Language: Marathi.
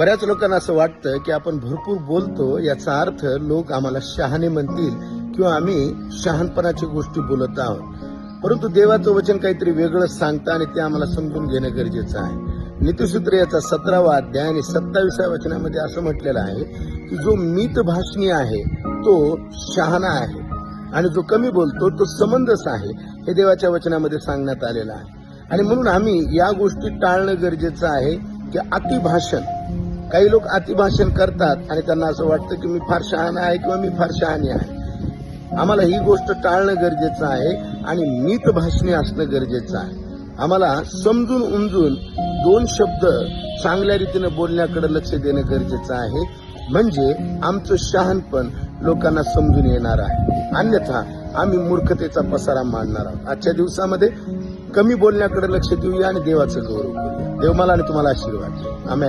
बऱ्याच लोकांना असं वाटतं की आपण भरपूर बोलतो याचा अर्थ लोक आम्हाला शहाणे म्हणतील किंवा आम्ही शहाणपणाची गोष्टी बोलत आहोत. परंतु देवाचं वचन काहीतरी वेगळंच सांगतं आणि ते आम्हाला समजून घेणं गरजेचं आहे. नीतिसूत्र याचा सतरावा अध्याय आणि सत्तावीसाव्या वचनामध्ये असं म्हटलेलं आहे की जो मित भाषणी आहे तो शहाणा आहे. आणि जो कमी बोलतो तो समंजस आहे हे देवाच्या वचनामध्ये सांगण्यात आलेलं आहे. आणि म्हणून आम्ही या गोष्टी टाळणं गरजेचं आहे की अतिभाषण काही लोक अतिभाषण करतात आणि त्यांना असं वाटतं की मी फार शहाणा आहे किंवा मी फार शहाणी आहे. आम्हाला ही गोष्ट टाळणं गरजेचं आहे आणि नीत भाषणे असणं गरजेचं आहे. आम्हाला समजून उमजून दोन शब्द चांगल्या रीतीनं बोलण्याकडे लक्ष देणं गरजेचं आहे. म्हणजे आमचं शहाणपण लोकांना समजून येणार आहे. अन्यथा आम्ही मूर्खतेचा पसारा मांडणार आहोत. आजच्या दिवसामध्ये कमी बोलण्याकडे लक्ष देऊया आणि देवाचं गौरव करूया. देव मला आणि तुम्हाला आशीर्वाद आम्ही